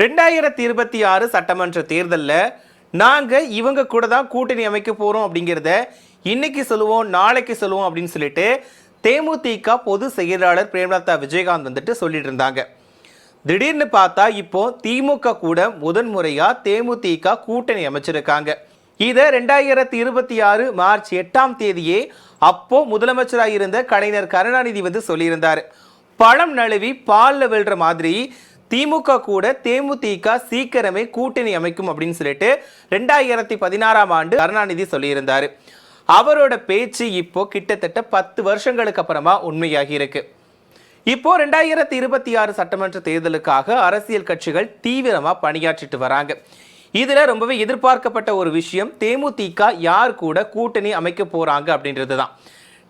ரெண்டாயிரத்தி இருபத்தி ஆறு சட்டமன்ற தேர்தலில் நாங்கள் இவங்க கூட தான் கூட்டணி அமைக்க போகிறோம் அப்படிங்கிறத இன்னைக்கு சொல்லுவோம் நாளைக்கு சொல்லுவோம் அப்படின்னு சொல்லிட்டு தேமுதிக பொது செயலாளர் பிரேமலதா விஜயகாந்த் வந்துட்டு சொல்லிட்டு இருந்தாங்க. திடீர்னு பார்த்தா இப்போ திமுக கூட முதன்முறையாக தேமுதிக கூட்டணி அமைச்சிருக்காங்க. இதை ரெண்டாயிரத்தி இருபத்தி ஆறு மார்ச் எட்டாம் தேதியே அப்போ முதலமைச்சராக இருந்த கலைஞர் கருணாநிதி வந்து சொல்லியிருந்தார். பழம் நழுவி பால்ல விழுற மாதிரி திமுக கூட தேமுதிக சீக்கிரமே கூட்டணி அமைக்கும் அப்படின்னு சொல்லிட்டு ரெண்டாயிரத்தி பதினாறாம் ஆண்டு கருணாநிதி சொல்லியிருந்தாரு. அவரோட பேச்சு இப்போ கிட்டத்தட்ட பத்து வருஷங்களுக்கு அப்புறமா உண்மையாகி இருக்கு. இப்போ ரெண்டாயிரத்தி இருபத்தி ஆறு சட்டமன்ற தேர்தலுக்காக அரசியல் கட்சிகள் தீவிரமா பணியாற்றிட்டு வராங்க. இதுல ரொம்பவே எதிர்பார்க்கப்பட்ட ஒரு விஷயம் தேமுதிக யார் கூட கூட்டணி அமைக்க போறாங்க அப்படின்றது தான்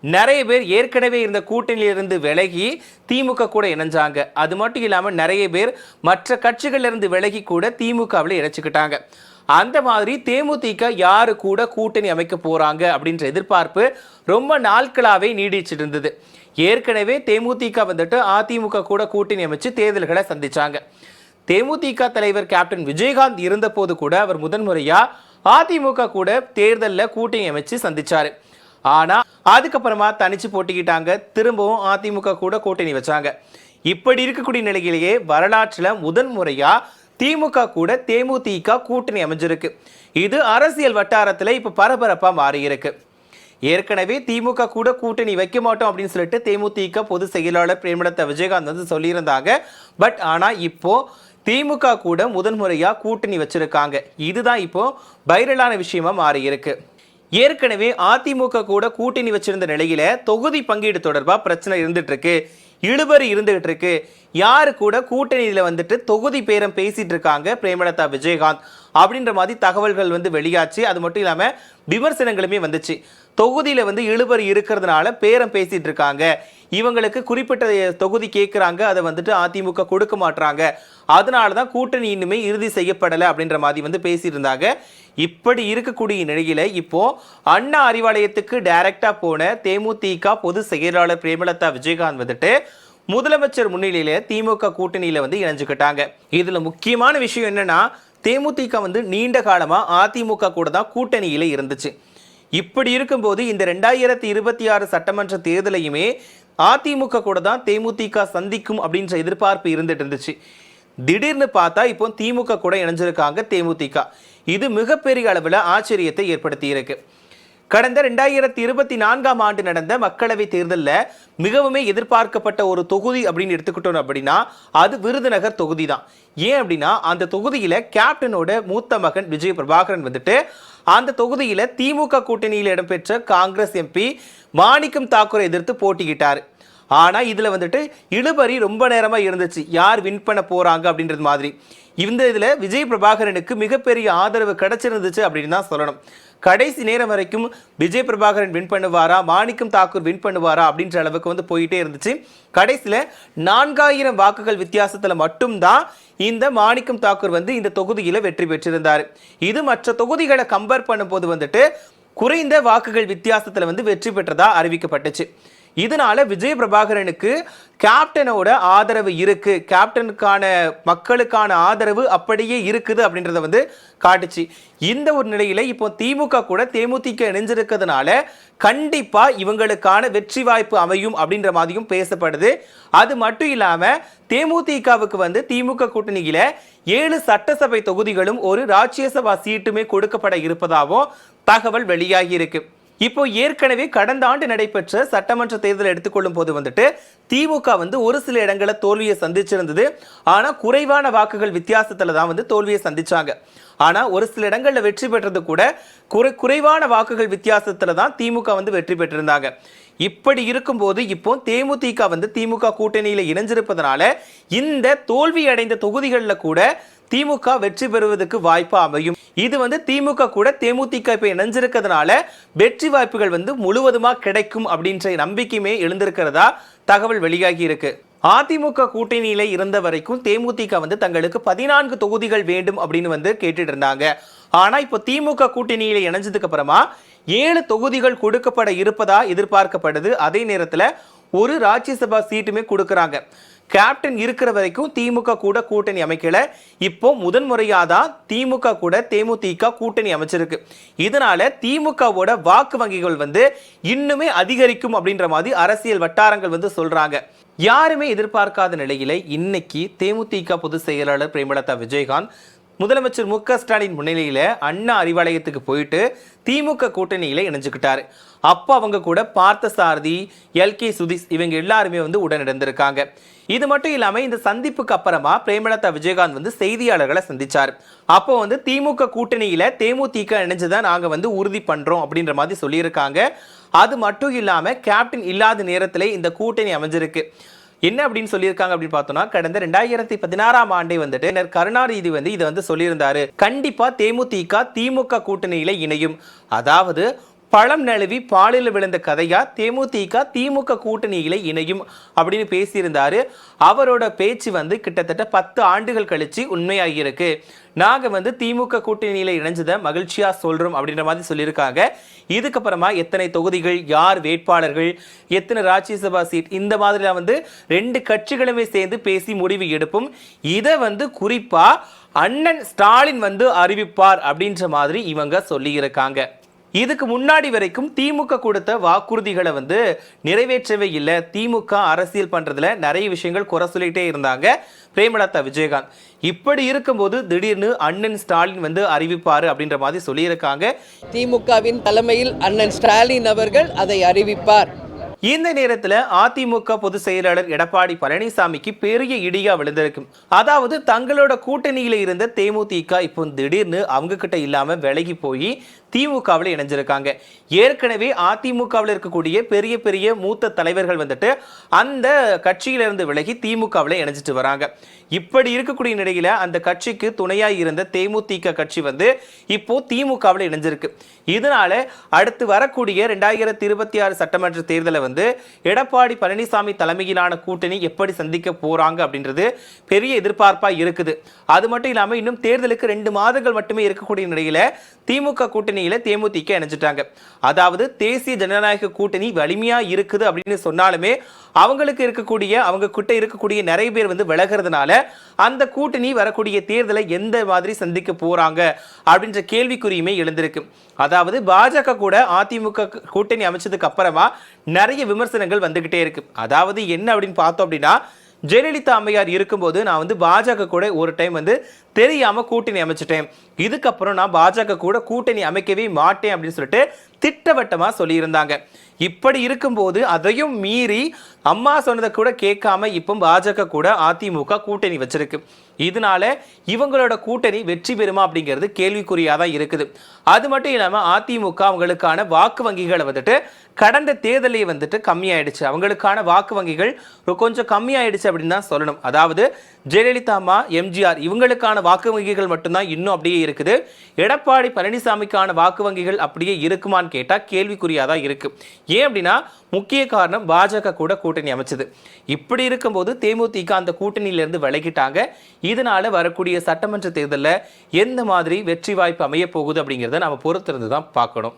நிறைய பேர் ஏற்கனவே இருந்த கூட்டணியிலிருந்து விலகி திமுக கூட இணைஞ்சாங்க. அது மட்டும் இல்லாமல் நிறைய பேர் மற்ற கட்சிகளிலிருந்து விலகி கூட திமுகவில் இணைச்சிக்கிட்டாங்க. அந்த மாதிரி தேமுதிக யாரு கூட கூட்டணி அமைக்க போகிறாங்க அப்படின்ற எதிர்பார்ப்பு ரொம்ப நாட்களாகவே நீடிச்சிட்டு இருந்தது ஏற்கனவே தேமுதிக வந்துட்டு அதிமுக கூட கூட்டணி அமைச்சு தேர்தல்களை சந்திச்சாங்க. தேமுதிக தலைவர் கேப்டன் விஜயகாந்த் இருந்தபோது கூட அவர் முதன்முறையாக அதிமுக கூட தேர்தலில் கூட்டணி அமைச்சு சந்திச்சாரு. ஆனால் அதுக்கப்புறமா தனிச்சு போட்டிக்கிட்டாங்க. திரும்பவும் அதிமுக கூட கூட்டணி வச்சாங்க. இப்படி இருக்கக்கூடிய நிலையிலேயே வரலாற்றில் முதன்முறையாக திமுக கூட தேமுதிக கூட்டணி அமைஞ்சிருக்கு. இது அரசியல் வட்டாரத்தில் இப்போ பரபரப்பாக மாறியிருக்கு. ஏற்கனவே திமுக கூட கூட்டணி வைக்க மாட்டோம் அப்படின்னு சொல்லிட்டு தேமுதிக பொதுச் செயலாளர் பிரேமலதா விஜயகாந்த் வந்து சொல்லியிருந்தாங்க. பட் ஆனால் இப்போ திமுக கூட முதன்முறையாக கூட்டணி வச்சிருக்காங்க. இதுதான் இப்போ வைரலான விஷயமா மாறியிருக்கு. ஏற்கனவே அதிமுக கூட கூட்டணி வச்சிருந்த நிலையில தொகுதி பங்கீடு தொடர்பா பிரச்சனை இருந்துட்டு இருக்கு இழுபறி இருந்துகிட்டு இருக்கு யாரு கூட கூட்டணியில வந்துட்டு தொகுதி பேரம் பேசிட்டு இருக்காங்க பிரேமலதா விஜயகாந்த் அப்படின்ற மாதிரி தகவல்கள் வந்து வெளியாச்சு. அது மட்டும் இல்லாம விமர்சனங்களுமே வந்துச்சு. தொகுதியில வந்து இழுபறி இருக்கிறதுனால பேரம் பேசிட்டு இருக்காங்க. இவங்களுக்கு குறிப்பிட்ட தொகுதி கேட்குறாங்க அதை வந்துட்டு அதிமுக கொடுக்க மாட்டுறாங்க அதனால தான் கூட்டணி இன்னுமே இறுதி செய்யப்படலை அப்படின்ற மாதிரி வந்து பேசியிருந்தாங்க இப்படி இருக்கக்கூடிய நிலையில் இப்போ அண்ணா அறிவாலயத்துக்கு டைரக்டா போன தேமுதிக பொதுச் செயலாளர் பிரேமலதா விஜயகாந்த் வந்துட்டு முதலமைச்சர் முன்னிலையில திமுக கூட்டணியில வந்து இணைஞ்சுக்கிட்டாங்க. இதுல முக்கியமான விஷயம் என்னன்னா தேமுதிக வந்து நீண்ட காலமா அதிமுக கூட தான் கூட்டணியில இருந்துச்சு. இப்படி இருக்கும்போது இந்த ரெண்டாயிரத்தி இருபத்தி ஆறு சட்டமன்ற தேர்தலையுமே அதிமுக கூட தான் தேமுதிக சந்திக்கும் அப்படின்ற எதிர்பார்ப்பு இருந்துட்டு இருந்துச்சு. திடீர்னு பார்த்தா இப்போ திமுக கூட இணைஞ்சிருக்காங்க தேமுதிக. இது மிகப்பெரிய அளவில் ஆச்சரியத்தை ஏற்படுத்தியிருக்கு. கடந்த ரெண்டாயிரத்தி இருபத்தி நான்காம் ஆண்டு நடந்த மக்களவை தேர்தலில் மிகவுமே எதிர்பார்க்கப்பட்ட ஒரு தொகுதி அப்படின்னு எடுத்துக்கிட்டோம் அப்படின்னா அது விருதுநகர் தொகுதி தான் ஏன் அப்படின்னா அந்த தொகுதியில் கேப்டனோட மூத்த மகன் விஜய் பிரபாகரன் வந்துட்டு அந்த தொகுதியில் திமுக கூட்டணியில் இடம்பெற்ற காங்கிரஸ் எம்பி மாணிக்கம் தாக்கூரை எதிர்த்து போட்டியிட்டார். ஆனால் இதில் வந்துட்டு இழுபறி ரொம்ப நேரமாக இருந்துச்சு. யார் வின் பண்ண போகிறாங்க அப்படின்றது மாதிரி. இந்த இதில் விஜய் பிரபாகரனுக்கு மிகப்பெரிய ஆதரவு கிடைச்சிருந்துச்சு அப்படின்னு தான் சொல்லணும். கடைசி நேரம் வரைக்கும் விஜய் பிரபாகரன் வின் பண்ணுவாரா? மாணிக்கம் தாக்கூர் வின் பண்ணுவாரா? அப்படின்ற அளவுக்கு வந்து போயிட்டே இருந்துச்சு. கடைசியில் நான்காயிரம் வாக்குகள் வித்தியாசத்தில் மட்டும்தான் இந்த மாணிக்கம் தாக்கூர் வந்து இந்த தொகுதியில் வெற்றி பெற்றிருந்தார். இது மற்ற தொகுதிகளை கம்பேர் பண்ணும்போது வந்துட்டு குறைந்த வாக்குகள் வித்தியாசத்தில் வந்து வெற்றி பெற்றதாக அறிவிக்கப்பட்டுச்சு. இதனால விஜய் பிரபாகரனுக்கு கேப்டனோட ஆதரவு இருக்கு. கேப்டனுக்கான மக்களுக்கான ஆதரவு அப்படியே இருக்குது அப்படின்றத வந்து காட்டுச்சு. இந்த ஒரு நிலையில இப்போ திமுக கூட தேமுதிக இணைஞ்சிருக்கிறதுனால கண்டிப்பா இவங்களுக்கான வெற்றி வாய்ப்பு அமையும் அப்படின்ற மாதிரியும் பேசப்படுது. அது மட்டும் இல்லாம தேமுதிகவுக்கு வந்து திமுக கூட்டணியில ஏழு சட்டசபை தொகுதிகளும் ஒரு ராஜ்யசபா சீட்டுமே கொடுக்கப்பட இருப்பதாகவும் தகவல் வெளியாகி இருக்கு. இப்போ ஏற்கனவே கடந்த ஆண்டு நடைபெற்ற சட்டமன்ற தேர்தலை எடுத்துக்கொள்ளும் போது வந்துட்டு திமுக வந்து ஒரு சில இடங்களில் தோல்வியை சந்திச்சிருந்தது. ஆனால் குறைவான வாக்குகள் வித்தியாசத்தில் தான் வந்து தோல்வியை சந்திச்சாங்க. ஆனால் ஒரு சில இடங்களில் வெற்றி பெற்றது கூட குறை குறைவான வாக்குகள் வித்தியாசத்தில் தான் திமுக வந்து வெற்றி பெற்றிருந்தாங்க. இப்படி இருக்கும்போது இப்போ தேமுதிக வந்து திமுக கூட்டணியில் இணைஞ்சிருப்பதனால இந்த தோல்வி அடைந்த தொகுதிகளில் கூட திமுக வெற்றி பெறுவதற்கு வாய்ப்பு அமையும். இது வந்து திமுக கூட தேமுதிக இப்போ இணைஞ்சிருக்கிறதுனால வெற்றி வாய்ப்புகள் வந்து முழுவதுமாக கிடைக்கும் அப்படின்ற நம்பிக்கையுமே எழுந்திருக்கிறதா தகவல் வெளியாகி இருக்கு. அதிமுக கூட்டணியில இருந்த வரைக்கும் தேமுதிக வந்து தங்களுக்கு பதினான்கு தொகுதிகள் வேண்டும் அப்படின்னு வந்து கேட்டுட்டு இருந்தாங்க. ஆனா இப்போ திமுக கூட்டணியில இணைஞ்சதுக்கு அப்புறமா ஏழு தொகுதிகள் கொடுக்கப்பட இருப்பதா எதிர்பார்க்கப்படுது. அதே நேரத்துல ஒரு ராஜ்யசபா சீட்டுமே கொடுக்குறாங்க. கேப்டன் இருக்கிற வரைக்கும் திமுக கூட கூட்டணி அமைக்கல. இப்போ முதன் முறையாக தான் திமுக கூட தேமுதிக கூட்டணி அமைச்சிருக்கு. இதனால திமுகவோட வாக்கு வங்கிகள் வந்து இன்னுமே அதிகரிக்கும் அப்படின்ற மாதிரி அரசியல் வட்டாரங்கள் வந்து சொல்றாங்க. யாருமே எதிர்பார்க்காத நிலையில இன்னைக்கு தேமுதிக பொதுச் செயலாளர் பிரேமலதா விஜயகாந்த் முதலமைச்சர் மு க ஸ்டாலின் முன்னிலையில் அண்ணா அறிவாலயத்துக்கு போயிட்டு திமுக கூட்டணியில் இணைஞ்சுக்கிட்டாரு. அப்போ அவங்க கூட பார்த்தசாரதி எல் கே சுதீஷ் இவங்க எல்லாருமே வந்து உடனிருந்திருக்காங்க இது மட்டும் இல்லாம இந்த சந்திப்புக்கு அப்புறமா பிரேமலதா விஜயகாந்த் வந்து செய்தியாளர்களை சந்திச்சார். அப்போ வந்து திமுக கூட்டணியில தேமுதிக இணைஞ்சுதான் நாங்க வந்து உறுதி பண்றோம் அப்படின்ற மாதிரி சொல்லியிருக்காங்க. அது மட்டும் இல்லாம கேப்டன் இல்லாத நேரத்தில் இந்த கூட்டணி அமைஞ்சிருக்கு. என்ன அப்படின்னு சொல்லியிருக்காங்க அப்படின்னு பார்த்தோம்னா கடந்த ரெண்டாயிரத்தி பதினாறாம் ஆண்டே வந்துட்டு கருணாநிதி வந்து இதை வந்து சொல்லியிருந்தாரு. கண்டிப்பா தேமுதிக திமுக கூட்டணியில இணையும். அதாவது பழம் நழுவி பாலில் விழுந்த கதையா? தேமுதிக திமுக கூட்டணியில இணையும் அப்படின்னு பேசியிருந்தாரு. அவரோட பேச்சு வந்து கிட்டத்தட்ட பத்து ஆண்டுகள் கழிச்சு உண்மையாகியிருக்கு நாங்க வந்து திமுக கூட்டணியில இணைஞ்சதை மகிழ்ச்சியா சொல்றோம் அப்படின்ற மாதிரி சொல்லியிருக்காங்க. இதுக்கப்புறமா எத்தனை தொகுதிகள் யார் வேட்பாளர்கள் எத்தனை ராஜ்யசபா சீட் இந்த மாதிரிலாம் வந்து ரெண்டு கட்சிகளுமே சேர்ந்து பேசி முடிவு எடுப்போம். இதை வந்து குறிப்பா அண்ணன் ஸ்டாலின் வந்து அறிவிப்பார் அப்படின்ற மாதிரி இவங்க சொல்லியிருக்காங்க. இதுக்கு முன்னாடி வரைக்கும் திமுக கொடுத்த வாக்குறுதிகளை வந்து நிறைவேற்றவே இல்லை. திமுக அரசியல் பண்றதுல நிறைய விஷயங்கள் குறை சொல்லிட்டே இருந்தாங்க பிரேமலதா விஜயகாந்த். இப்படி இருக்கும்போது திடீர்னு அண்ணன் ஸ்டாலின் வந்து அறிவிப்பாரு அப்படின்ற மாதிரி சொல்லியிருக்காங்க. திமுகவின் தலைமையில் அண்ணன் ஸ்டாலின் அவர்கள் அதை அறிவிப்பார். இந்த நேரத்துல அதிமுக பொதுச் செயலாளர் எடப்பாடி பழனிசாமிக்கு பெரிய இடியா விழுந்திருக்கு அதாவது தங்களோட கூட்டணியில இருந்த தேமுதிக இப்போ திடீர்னு அவங்க கிட்ட இல்லாம விலகி போய் திமுகவில் இணைஞ்சிருக்காங்க. ஏற்கனவே அதிமுகவில் இருக்கக்கூடிய பெரிய பெரிய மூத்த தலைவர்கள் வந்துட்டு அந்த கட்சியிலிருந்து விலகி திமுகவில் இணைஞ்சிட்டு வராங்க. இப்படி இருக்கக்கூடிய நிலையில் அந்த கட்சிக்கு துணையாக இருந்த தேமுதிக கட்சி வந்து இப்போ திமுகவில் இணைஞ்சிருக்கு. இதனால அடுத்து வரக்கூடிய ரெண்டாயிரத்தி இருபத்தி ஆறு சட்டமன்ற தேர்தலை வந்து எடப்பாடி பழனிசாமி தலைமையிலான கூட்டணி எப்படி சந்திக்க போறாங்க அப்படின்றது பெரிய எதிர்பார்ப்பா இருக்குது. அது மட்டும் இல்லாமல் இன்னும் தேர்தலுக்கு ரெண்டு மாதங்கள் மட்டுமே இருக்கக்கூடிய நிலையில் திமுக கூட்டணி கூட்டணியில் தேமுதிக இணைஞ்சிட்டாங்க. அதாவது தேசிய ஜனநாயக கூட்டணி வலிமையாக இருக்குது அப்படின்னு சொன்னாலுமே அவங்களுக்கு இருக்கக்கூடிய அவங்க கிட்ட இருக்கக்கூடிய நிறைய பேர் வந்து விலகிறதுனால அந்த கூட்டணி வரக்கூடிய தேர்தலை எந்த மாதிரி சந்திக்க போகிறாங்க அப்படின்ற கேள்விக்குறியுமே எழுந்திருக்கு. அதாவது பாஜக கூட அதிமுக கூட்டணி அமைச்சதுக்கு அப்புறமா நிறைய விமர்சனங்கள் வந்துகிட்டே இருக்கு. அதாவது என்ன அப்படின்னு பார்த்தோம் அப்படின்னா ஜெயலலிதா அம்மையார் இருக்கும்போது நான் வந்து பாஜக கூட ஒரு டைம் வந்து தெரியாமல் கூட்டணி அமைச்சிட்டேன். இதுக்கப்புறம் நான் பாஜக கூட கூட்டணி அமைக்கவே மாட்டேன் அப்படின்னு சொல்லிட்டு திட்டவட்டமாக சொல்லியிருந்தாங்க. இப்படி இருக்கும்போது அதையும் மீறி அம்மா சொன்னதை கூட கேட்காம இப்போ பாஜக கூட அதிமுக கூட்டணி வச்சிருக்கு. இதனால இவங்களோட கூட்டணி வெற்றி பெறுமா அப்படிங்கிறது கேள்விக்குறியாக தான் இருக்குது. அது மட்டும் இல்லாமல் அதிமுக அவங்களுக்கான வாக்கு வங்கிகளை வந்துட்டு கடந்த தேர்தலே வந்துட்டு கம்மியாயிடுச்சு. அவங்களுக்கான வாக்கு வங்கிகள் கொஞ்சம் கம்மியாயிடுச்சு அப்படின்னு தான் சொல்லணும். அதாவது ஜெயலலிதா அம்மா எம்ஜிஆர் இவங்களுக்கான வாக்கு வங்கிகள் மட்டும்தான் இன்னும் அப்படியே இருக்குது. எடப்பாடி பழனிசாமிக்கான வாக்கு வங்கிகள் அப்படியே இருக்குமான்னு கேட்டால் கேள்விக்குறியாக தான் இருக்கு. ஏன் அப்படின்னா முக்கிய காரணம் பாஜக கூட கூட்டணி அமைச்சது. இப்படி இருக்கும்போது தேமுதிக அந்த கூட்டணியிலிருந்து விலகிட்டாங்க. இதனால வரக்கூடிய சட்டமன்ற தேர்தலில் எந்த மாதிரி வெற்றி வாய்ப்பு அமைய போகுது அப்படிங்கிறத நாம பொறுத்திருந்து தான் பார்க்கணும்.